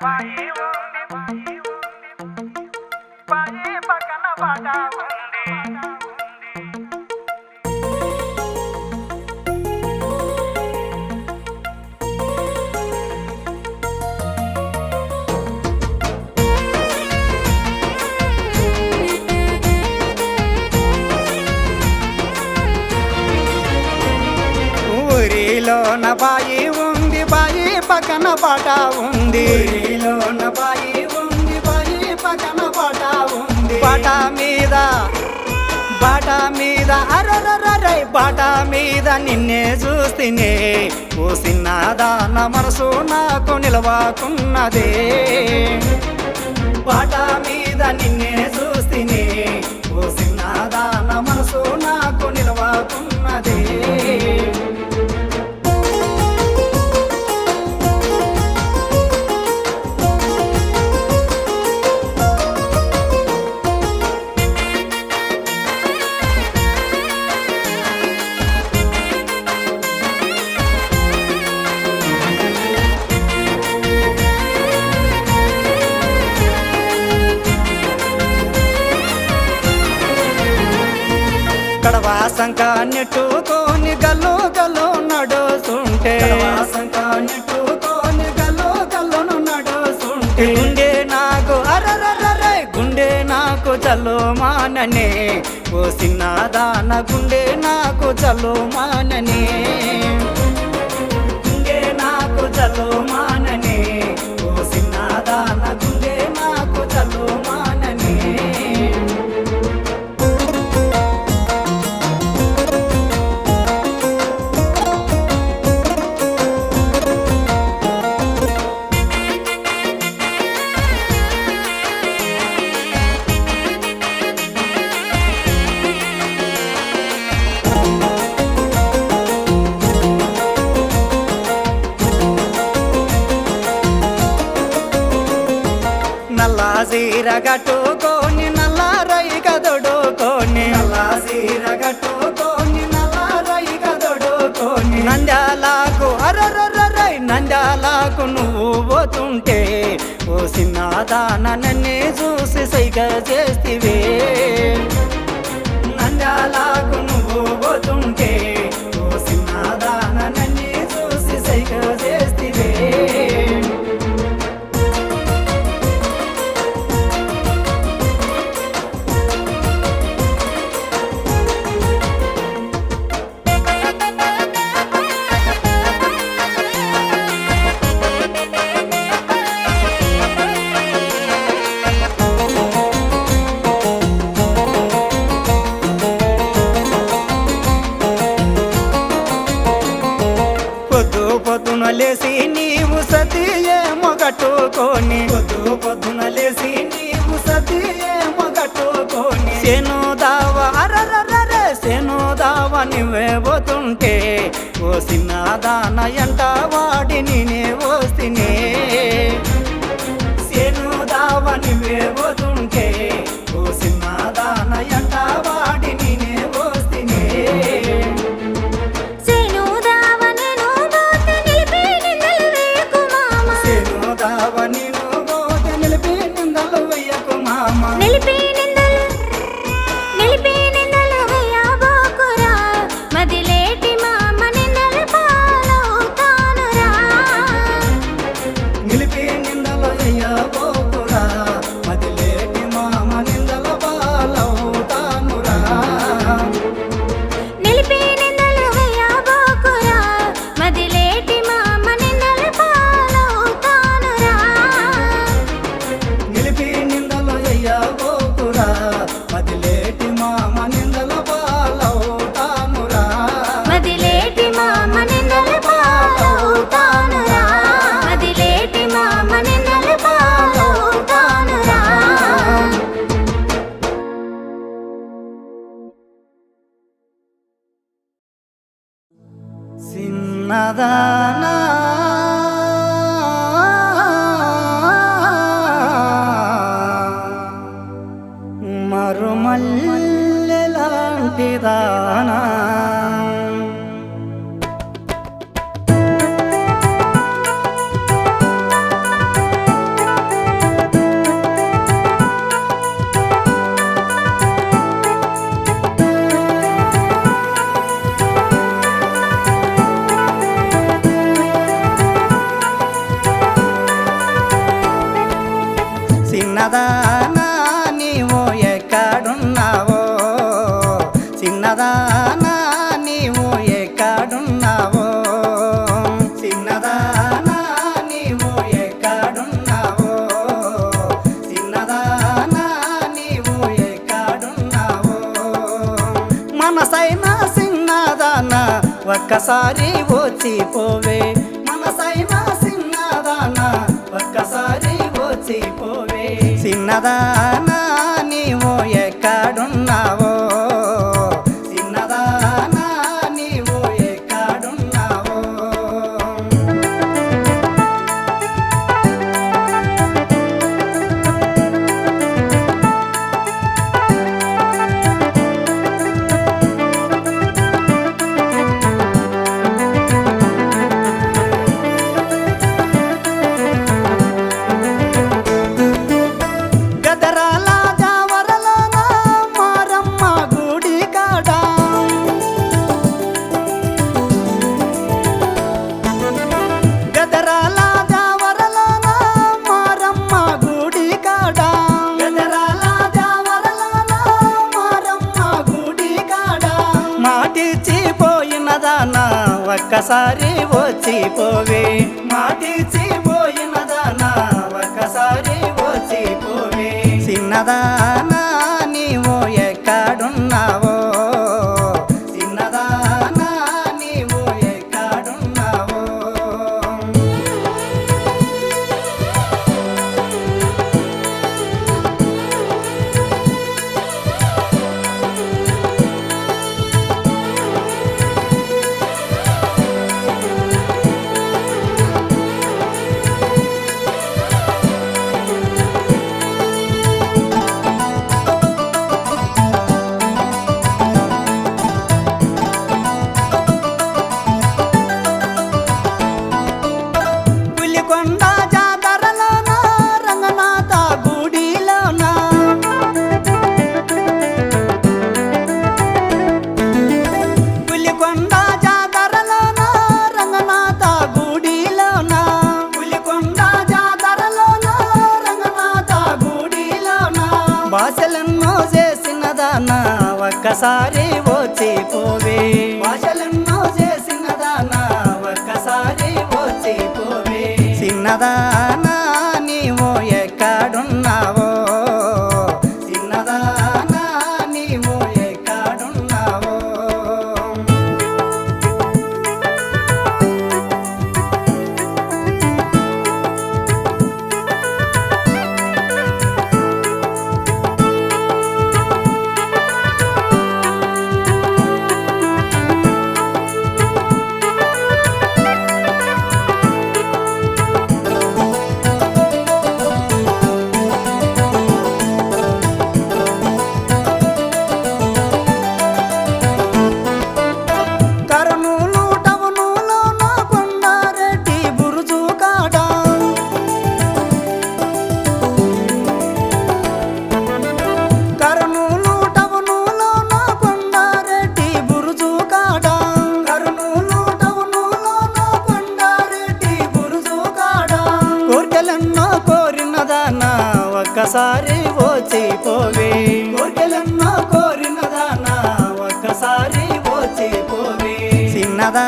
Guaíba. బాట ఉంది. ఊరిలోన బాయి ఉంది బాయి పక్కన బాట ఉంది. బాట మీద బాట మీద అరరరరై బాట మీద నిన్నే చూస్తేనే ఓ సిన్నదాన మనసు నాకు నిలవాకున్నదే. బాట మీద నిన్నే చూస్తేనే ఓ సిన్నదాన మనసు నాకు నిలవాకున్నదే. నాకు చల్లు మాననే ఓ సిన్నదాన గుండె నాకు చల్లు మాననే. గుండె నాకు చల్లు మాననే ఓ సిన్నదాన గుండె నాకు చల్లు మాననే. నల్ల సీర కట్టుకొని నల్ల రై కదొడుకొని. నల్ల సీర కట్టుకొని నల్ల రై కదొడుకొని. నంద్యాలకు అరరరరై నంద్యాలకు నువ్వు పోతుంటే ఓ సిన్నదాన నన్నే చూసి సైగ చేస్తివే. నంద్యాలకు పొద్దున లేసి నీవు సతీయే మొగట్టుకొని పొద్దు పొద్దున లేసి నీవు సతీయే మొగట్టుకొని శను దావ అరరరరే సేను దావ నువ్వే పోతుంటే ఓ సిన్నదాన ఎంటా அவன் మరుమల్లెలాంటిదానా పచ్చని చిన్నదానా నీవు ఎక్కడున్నావో? చిన్నదానా నీవు ఎక్కడున్నావో? చిన్నదానా నీవు ఎక్కడున్నావో? మనసైన చిన్నదాన ఒక్కసారి వచ్చిపోవే మనసైన చిన్నదాన ఒక్కసారి వచ్చిపోవే చిన్నదానా నీవు ఎక్కడున్నావు? ఒక్కసారి వచ్చి పోవే. మాటిచి పోయినదానా ఒక్కసారి వచ్చి పోవే. చిన్నదా పోవే కోరినదానా ఒక్కసారి పోవే చిన్నదా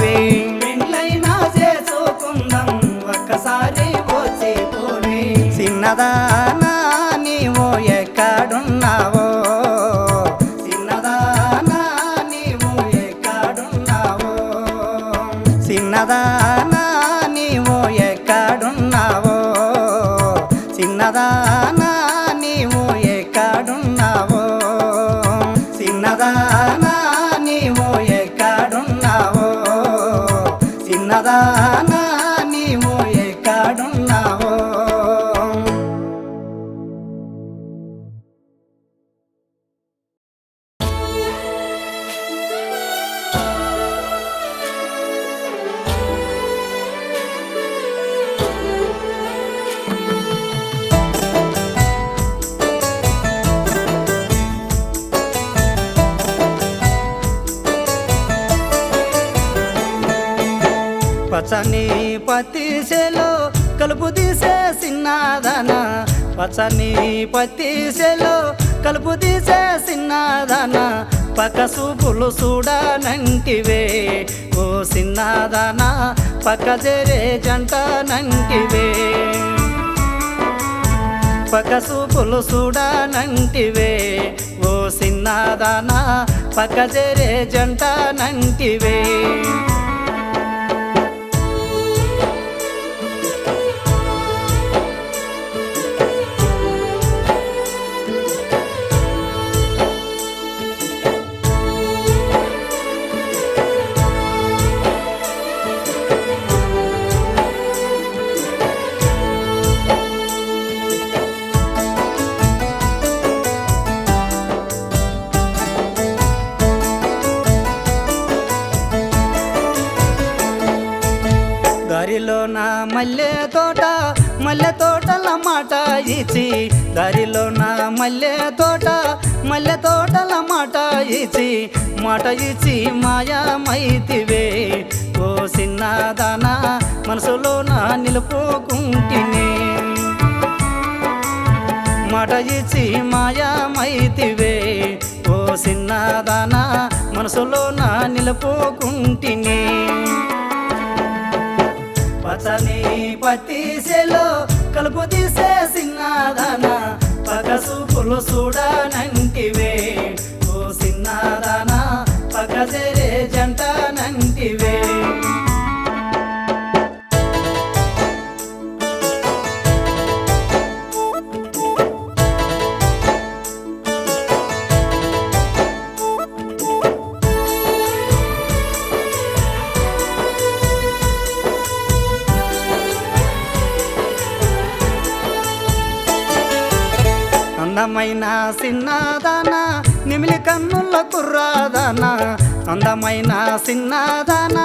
చేస్తావే? పెళ్ళైనా చేసుకుందాం ఒక్కసారి పోచి చిన్నదా? చిన్నదన పచ్చని పత్తి చేలో కలుపు తీసే చిన్నదన పక్క సూపులు చూడనంటివే ఓ చిన్నదన పక్క జరే జంట నంటివే పక్క సూపులు చూడనంటివే ఓ సిన్నదానా పక్క జరే జంట నంటివే ఇచ్చి దారిలో నా మల్లె తోట మల్లె తోటల మాట ఇచ్చి మాట ఇచ్చి మాయామైతివే ఓ సిన్నదానా మనసులో నా నిలుపుకుంటినే. మాట ఇచ్చి మాయామైతివే ఓ సిన్నదానా మనసులో నా నిలుపుకుంటినే. పచ్చని పత్తి కలుపు తీసే సిన్నదాన పగ సూపులు చూడనంటివే ఓ సిన్నదాన పగజరే జంట సిన్నదాన నిమిలి కన్నుల కుర్రాదాన అందమైన సిన్నదాన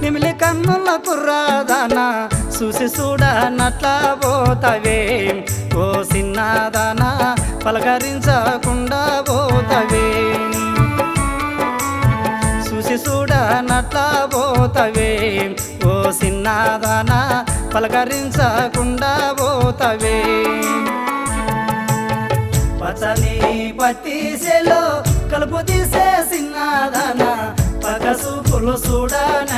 నిమిలి కన్నుల కుర్రాదాన చూసి చూడనట్ల పోతవే. ఓ సిన్నదాన పలకరించకుండా పోతవే. చూసి చూడనట్ల పోతవే. ఓ సిన్నదాన పలకరించకుండా పోతవే. పచ్చని పట్టిసెలో కలుపు తీసే సిన్నదాన పగసు పులుసుడన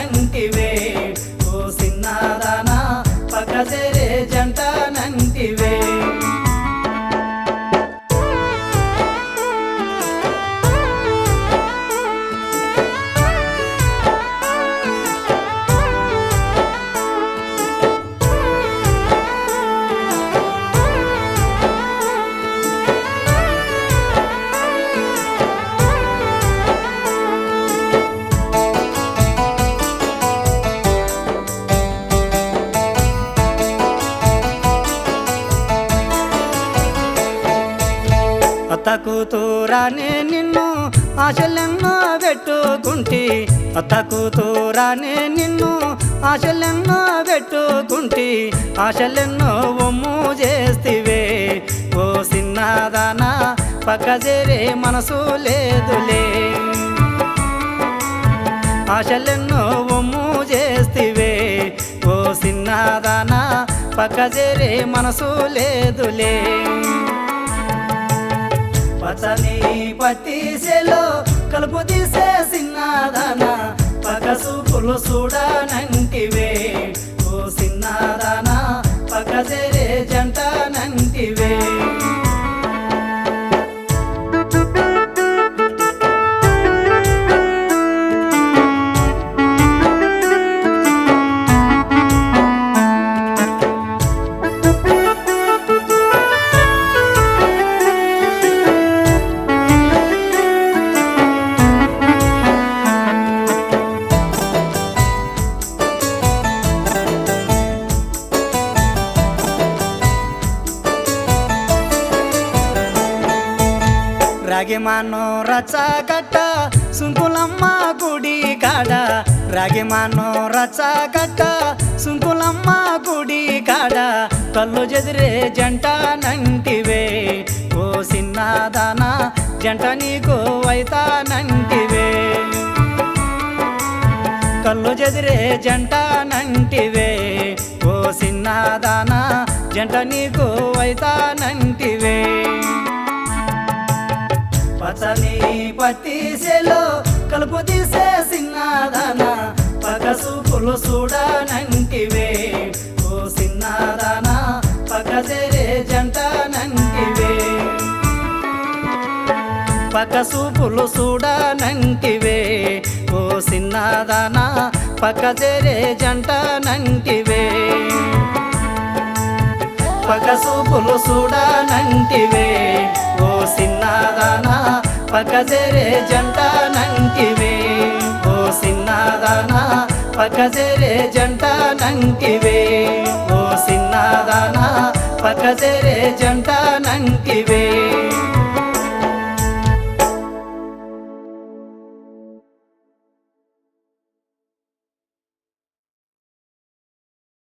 అత్త కూతురానే నిన్ను ఆశలెన్నో పెట్టుకుంటి. అత్త కూతురానే నిన్ను ఆశలెన్నో పెట్టుకుంటి. ఆశలెన్నో ఒమ్ము చేస్తివే. ఓ సిన్నదానా పక్కజేరే మనసు లేదులే. ఆశలెన్నో ఒమ్ము చేస్తివే. ఓ సిన్నదానా పక్కజేరే మనసు లేదులే. పచ్చని పత్తి కలుపు తీసే సిన్నాదన పగసు సూపులు చూడనంటివే ఓ సిన్నాదన పగ రాగిమాను రచ్చగట్ట సుంకులమ్మ గుడి కాడ. రాగిమాను రచ్చగట్ట సుంకులమ్మ గుడి కాడ. కళ్ళు చెదిరే జంట నంటివే ఓ సిన్నదాన జంట నీకు వైతానంటివే కళ్ళు కళ్ళు చెదిరే జంట నంటివే ఓ సిన్నదాన జంట నీకు వైతానంటివే పచ్చని పట్టిసెలో కలుపు తీసే సిన్నదాన పగసు పులు చూడనంటివే ఓ సిన్నదాన పగజరే జంట నంటివే. పగసు పులు చూడనంటివే ఓ సిన్నదాన పగజరే జంట నంటివే. పకసు చూడనంటివే ఓ సిన్నదానా పక్కజెరే జంట నంటివే ఓ సిన్నదానా పక్కజెరే జంట నంటివే ఓ సిన్నదానా పక్కజెరే జంట నంటివే